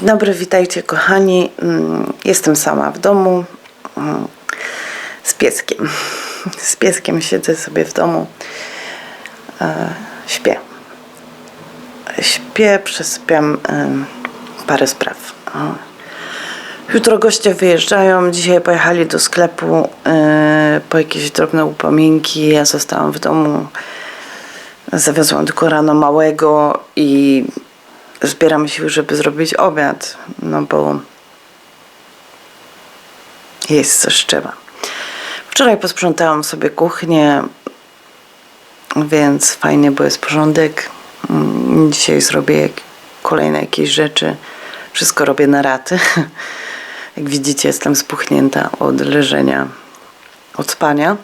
Dzień dobry, witajcie kochani. Mm, Jestem sama w domu mm, z pieskiem. Z pieskiem siedzę sobie w domu. E, Śpię. Śpię, przesypiam parę spraw. Jutro goście wyjeżdżają. Dzisiaj pojechali do sklepu e, po jakieś drobne upominki. Ja zostałam w domu. Zawiozłam tylko rano małego i zbieram siły, żeby zrobić obiad, no bo jest coś trzeba. Wczoraj posprzątałam sobie kuchnię, więc fajnie, bo jest porządek. Mm, Dzisiaj zrobię kolejne jakieś rzeczy. Wszystko robię na raty. Jak widzicie, jestem spuchnięta od leżenia, od spania.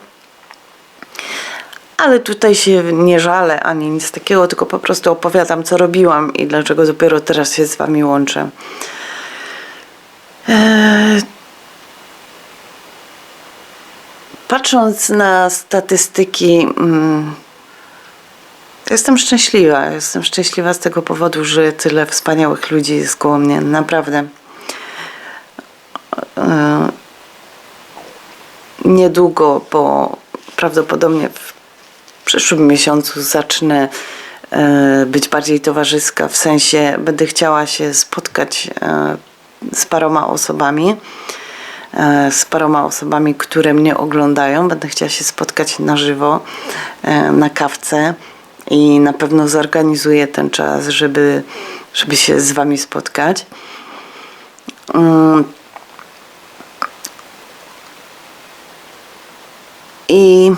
Ale tutaj się nie żalę ani nic takiego, tylko po prostu opowiadam, co robiłam i dlaczego dopiero teraz się z Wami łączę. Eee, Patrząc na statystyki, mm, jestem szczęśliwa. Jestem szczęśliwa z tego powodu, że tyle wspaniałych ludzi jest koło mnie. Naprawdę. Eee, Niedługo, bo prawdopodobnie w przyszłym miesiącu zacznę e, być bardziej towarzyska, w sensie będę chciała się spotkać e, z paroma osobami, e, z paroma osobami, które mnie oglądają. Będę chciała się spotkać na żywo, na kawce i na pewno zorganizuję ten czas, żeby, żeby się z Wami spotkać. Mm. I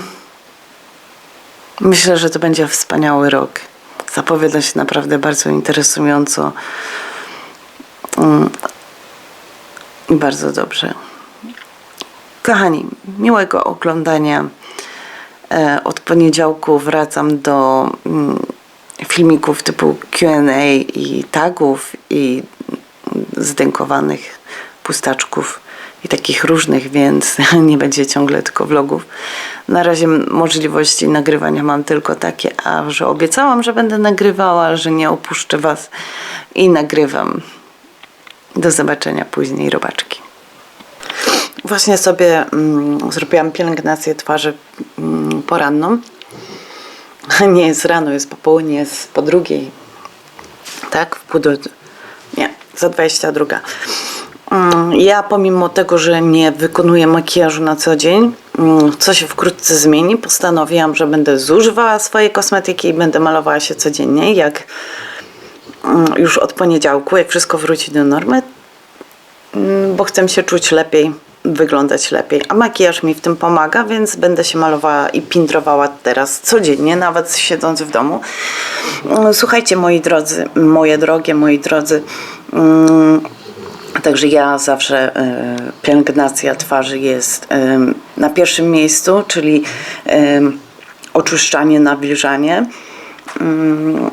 Myślę, że to będzie wspaniały rok. Zapowiada się naprawdę bardzo interesująco Mm, i bardzo dobrze. Kochani, miłego oglądania. E, Od poniedziałku wracam do mm, filmików typu QA i tagów i zdękowanych pustaczków i takich różnych, więc nie będzie ciągle tylko vlogów. Na razie możliwości nagrywania mam tylko takie, a że obiecałam, że będę nagrywała, że nie opuszczę Was i nagrywam. Do zobaczenia później, robaczki. Właśnie sobie mm, zrobiłam pielęgnację twarzy mm, poranną. Nie jest rano, jest po południe, jest po drugiej. Tak, w pół do... Nie, za 22. Mm, Ja pomimo tego, że nie wykonuję makijażu na co dzień, mm, co się wkrótce zmieni, postanowiłam, że będę zużywała swoje kosmetyki i będę malowała się codziennie, jak mm, już od poniedziałku, jak wszystko wróci do normy, bo chcę się czuć lepiej, wyglądać lepiej. A makijaż mi w tym pomaga, więc będę się malowała i pindrowała teraz codziennie, nawet siedząc w domu. Słuchajcie, moi drodzy, moje drogie, moi drodzy, mm, Także ja zawsze e, pielęgnacja twarzy jest e, na pierwszym miejscu, czyli e, oczyszczanie, nawilżanie. Mm,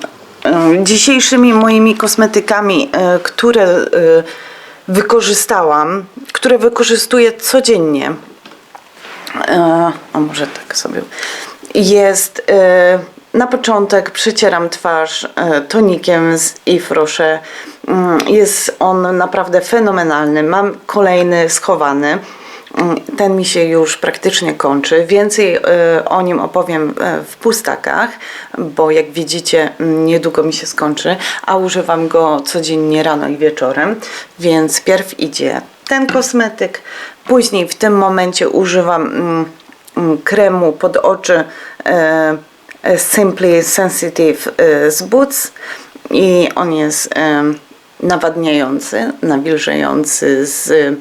Dzisiejszymi moimi kosmetykami, które wykorzystałam, które wykorzystuję codziennie, a może tak sobie, jest na początek przecieram twarz e, tonikiem z Yves. Mm, Jest on naprawdę fenomenalny. Mam kolejny schowany. Mm, Ten mi się już praktycznie kończy. Więcej e, o nim opowiem e, w pustakach, bo jak widzicie, mm, niedługo mi się skończy, a używam go codziennie rano i wieczorem. Więc pierw idzie ten kosmetyk, później w tym momencie używam kremu pod oczy Simply Sensitive e, z Boots i on jest e, nawadniający, nawilżający z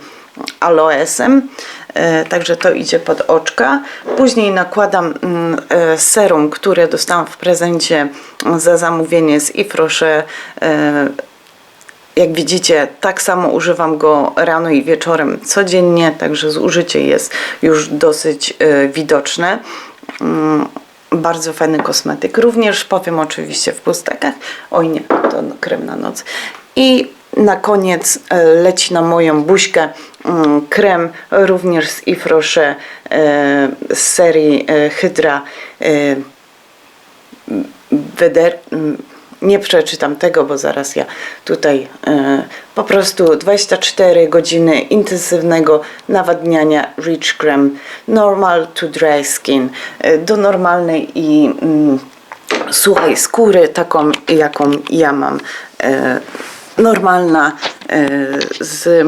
aloesem. E, Także to idzie pod oczka. Później nakładam mm, e, serum, które dostałam w prezencie za zamówienie z Yves Rocher e, jak widzicie, tak samo używam go rano i wieczorem codziennie, także zużycie jest już dosyć e, widoczne. Bardzo fajny kosmetyk. Również powiem oczywiście w pustakach. Oj nie, to krem na noc. I na koniec e, leci na moją buźkę mm, krem również z Yves Rocher e, z serii e, Hydra Weder, Nie przeczytam tego, bo zaraz ja tutaj e, po prostu 24 godziny intensywnego nawadniania Rich Cream Normal to Dry Skin e, do normalnej i mm, suchej skóry, taką jaką ja mam. E, normalna z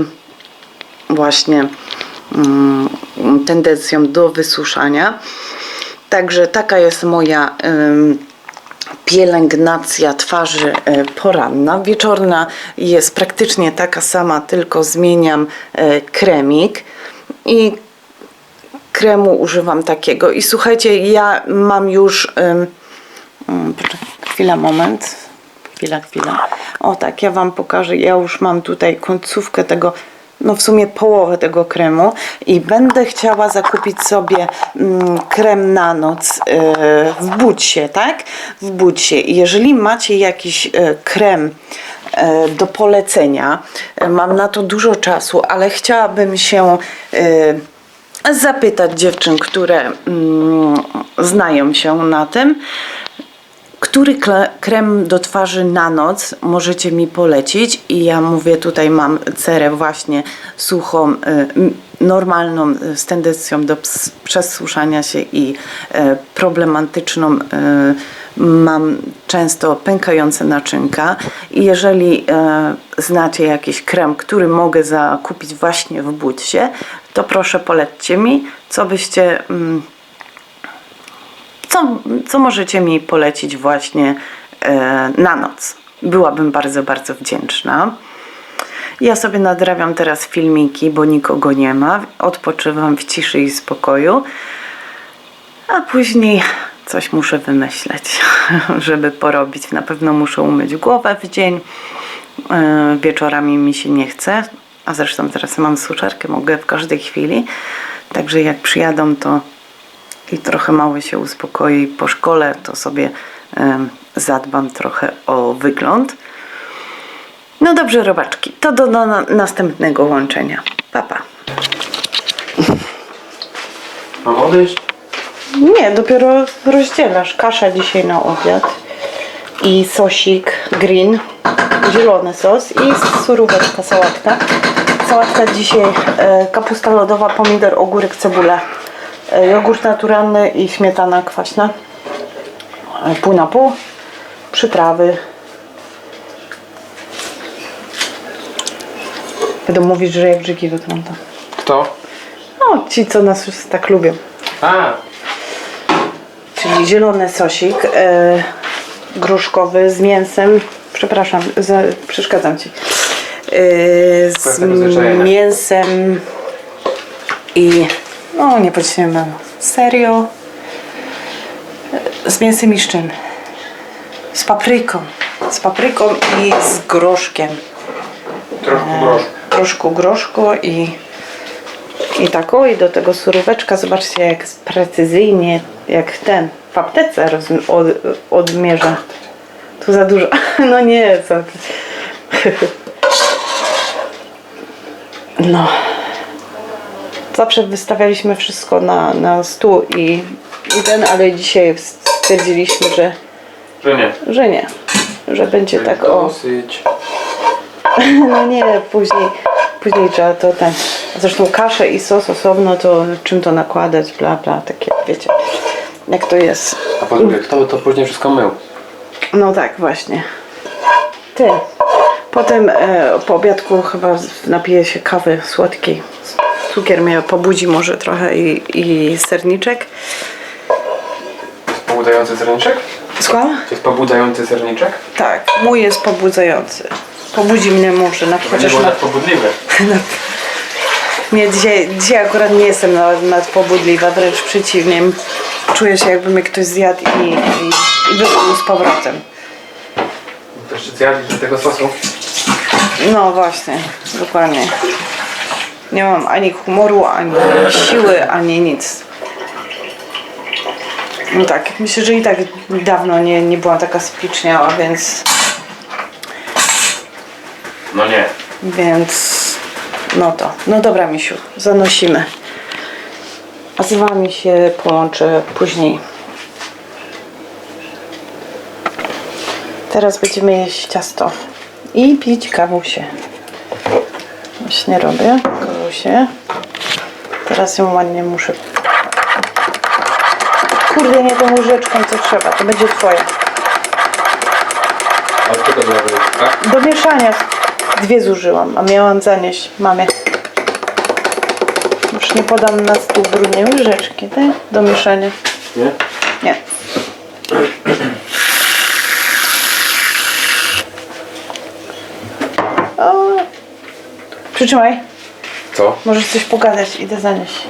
właśnie mm, tendencją do wysuszania. Także taka jest moja pielęgnacja twarzy e, poranna. Wieczorna jest praktycznie taka sama, tylko zmieniam e, kremik i kremu używam takiego. I słuchajcie, ja mam już. mm, chwila, moment. Chwila, chwila. O tak, ja Wam pokażę. Ja już mam tutaj końcówkę tego, no w sumie połowę tego kremu i będę chciała zakupić sobie mm, krem na noc e, w bucie, tak? W bucie. Jeżeli macie jakiś e, krem e, do polecenia, e, mam na to dużo czasu, ale chciałabym się e, zapytać dziewczyn, które mm, znają się na tym, który krem do twarzy na noc możecie mi polecić? I ja mówię, tutaj mam cerę właśnie suchą, y, normalną, y, z tendencją do przesuszania się i e, problematyczną. y, Mam często pękające naczynka i jeżeli znacie jakiś krem, który mogę zakupić właśnie w bucie, to proszę polećcie mi, co byście mm, co, co możecie mi polecić właśnie e, na noc? Byłabym bardzo, bardzo wdzięczna. Ja sobie nadrabiam teraz filmiki, bo nikogo nie ma. Odpoczywam w ciszy i spokoju. A później coś muszę wymyśleć, żeby porobić. Na pewno muszę umyć głowę w dzień. E, Wieczorami mi się nie chce. A zresztą teraz mam suszarkę, mogę w każdej chwili. Także jak przyjadą, to i trochę mały się uspokoi po szkole, to sobie zadbam trochę o wygląd. No dobrze, robaczki, to do, do na, następnego łączenia. Papa. Mam odejść? Nie, dopiero rozdzielasz. Kasza dzisiaj na obiad i sosik green, zielony sos i suróweczka, sałatka. Sałatka dzisiaj e, kapusta lodowa, pomidor, ogórek, cebula, jogurt naturalny i śmietana kwaśna. E, pół na pół. Przyprawy. Będą mówić, że jak brzegi wygląda. Kto? No, ci, co nas już tak lubią. A, czyli zielony sosik e, gruszkowy z mięsem. Przepraszam, za, przeszkadzam ci. E, z mięsem i no nie pocinamy. Serio? E, Z mięsem i z czym? Z papryką. Z papryką i z groszkiem. troszkę groszku. Troszkę groszku i i taką i do tego suróweczka. Zobaczcie jak precyzyjnie, jak ten w aptece roz, od, odmierza. Tu za dużo. No nie, co ty. No. Zawsze wystawialiśmy wszystko na, na stół i, i ten, ale dzisiaj stwierdziliśmy, że, Że nie. że nie. Że będzie tak o. Dosyć. No nie, później, później trzeba to ten. Zresztą kaszę i sos osobno, to czym to nakładać, bla bla, takie wiecie, jak to jest. A po drugie, kto by to później wszystko mył? No tak, właśnie. Ty. Potem e, po obiadku chyba napiję się kawy słodkiej. Cukier mnie pobudzi może trochę i, i serniczek. Pobudzający serniczek? Słucham? To jest pobudzający serniczek? Tak, mój jest pobudzający. Pobudzi mnie może na chociaż na, tak pobudliwe. Nie, dzisiaj, dzisiaj akurat nie jestem nawet, nawet pobudliwa, wręcz przeciwnie. Czuję się jakby mnie ktoś zjadł i, i, i z powrotem. To jeszcze zjadli do tego sosu. No właśnie, dokładnie. Nie mam ani humoru, ani siły, ani nic. No tak, myślę, że i tak dawno nie, nie była taka spiczniała, więc, No nie. więc no to. No dobra, misiu, zanosimy. A z wami się połączę później. Teraz będziemy jeść ciasto i pić kawusie. Właśnie robię kawusie. Teraz ją ładnie muszę. Kurde, nie tą łyżeczką co trzeba, to będzie twoje. A od czego była wyjścia? Do mieszania dwie zużyłam, a miałam zanieść mamie. Już nie podam na stół brudnej łyżeczki, tak? Do mieszania. Nie? Nie. O. Przytrzymaj. Co? Możesz coś pogadać, idę zanieść.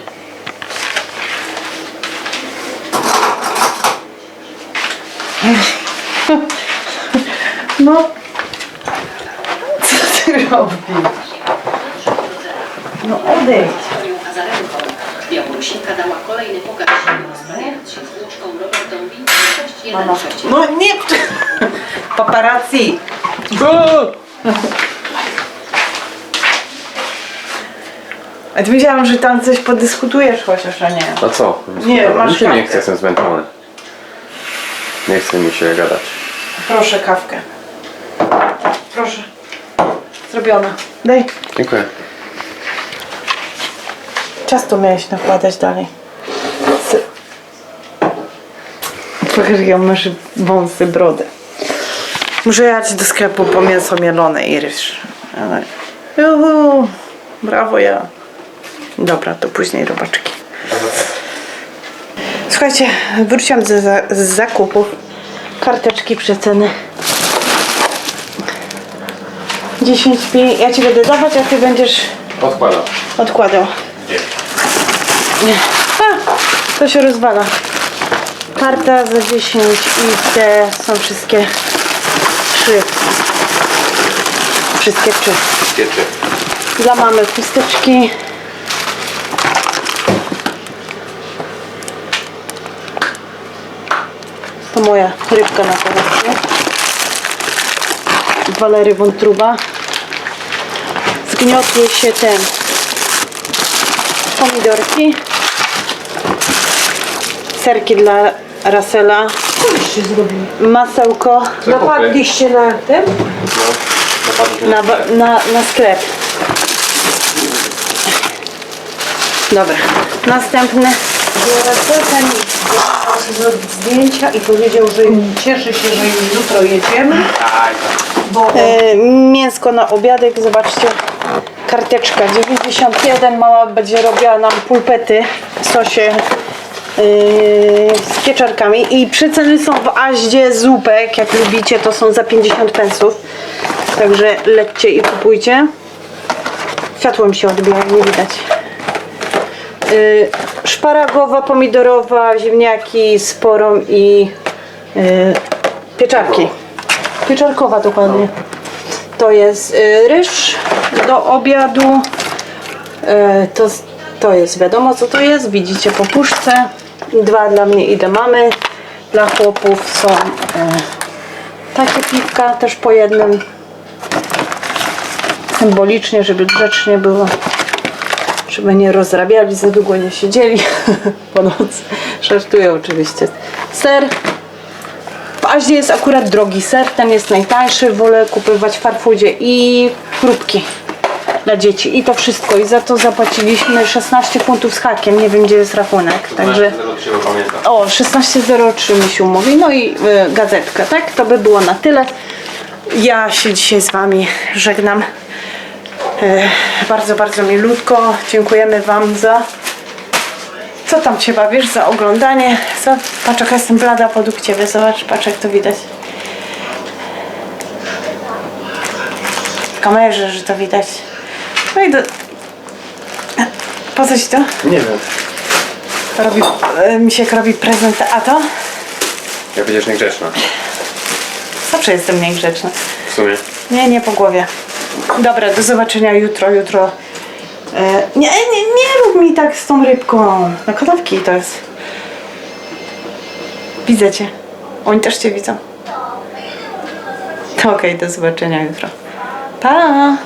No. Co ty robisz? No odejdź. Wiktorią Azarenką. Białorusinka dała kolejny pokaz siły, rozprawiając się z włóczką Robertowi 616. No nie. Paparazzi. A ty myślałam, że tam coś podyskutujesz chociaż, a nie. A co? Nie, masz Mi się nie kawkę. chce, jestem zmęczony. Nie chce mi się gadać. Proszę kawkę. Proszę. Zrobiona. Daj. Dziękuję. Ciasto miałeś nakładać dalej. Sy- Pokaż jak masz wąsy, brodę. Muszę jechać do sklepu po mięso mielone i ryż. Ale... Juhu, brawo ja. Dobra, to później robaczki. Słuchajcie, wróciłam z, z zakupów. Karteczki przeceny. 10 pi. Ja ci będę dawać, a ty będziesz Odkładam. odkładał. Nie. A, to się rozwala. Karta za 10 i te są wszystkie trzy. Wszystkie trzy. Pieczy. Dla mamy chusteczki. To moja rybka na kolację. Walery wątruba. Zgniotnie się ten pomidorki. Serki dla Rasela. Coście zrobili? Masełko Napadliście na ten? No, na na, na sklep. Dobra. Następny. Racelka mi zrobić zdjęcia i powiedział, że cieszy się, że już jutro jedziemy, Aj, bo E, mięsko na obiadek, zobaczcie. Karteczka 91, mama będzie robiła nam pulpety w sosie e, z pieczarkami i przeceny są w Aździe zupek, jak lubicie to są za 50 pensów. Także lećcie i kupujcie. Światło mi się odbija, nie widać. Y, szparagowa, pomidorowa, ziemniaki z porą i y, pieczarki. Pieczarkowa dokładnie. To jest y, ryż do obiadu. Y, to, to jest wiadomo co to jest. Widzicie po puszce. Dwa dla mnie i dla mamy. Dla chłopów są y, takie piwka też po jednym. Symbolicznie, żeby grzecznie było żeby nie rozrabiali, za długo nie siedzieli po nocy. Żartuję oczywiście. Ser. W Aździe jest akurat drogi ser, ten jest najtańszy. Wolę kupywać w Farfoodzie i chrupki dla dzieci. I to wszystko. I za to zapłaciliśmy 16 funtów z hakiem. Nie wiem, gdzie jest rachunek. Także... pamiętam. O, 16.03 misiu mówi. No i y, gazetka, tak? To by było na tyle. Ja się dzisiaj z Wami żegnam. E, bardzo, bardzo milutko. Dziękujemy Wam za. Co tam Cię bawisz? Za oglądanie. Za... Patrz, jaka jestem blada podług Ciebie. Zobacz, patrz, jak to widać. W kamerze, że to widać. No i do. Po co Ci to? Nie wiem. Robi, e, Misiek robi prezent, a to? Jak będziesz niegrzeczna. Zawsze jestem niegrzeczna. W sumie. Nie, nie po głowie. Dobra, do zobaczenia jutro, jutro. E, nie, nie, nie rób mi tak z tą rybką. Na kanapki to jest. Widzę cię. Oni też cię widzą. Okej, do zobaczenia jutro. Pa!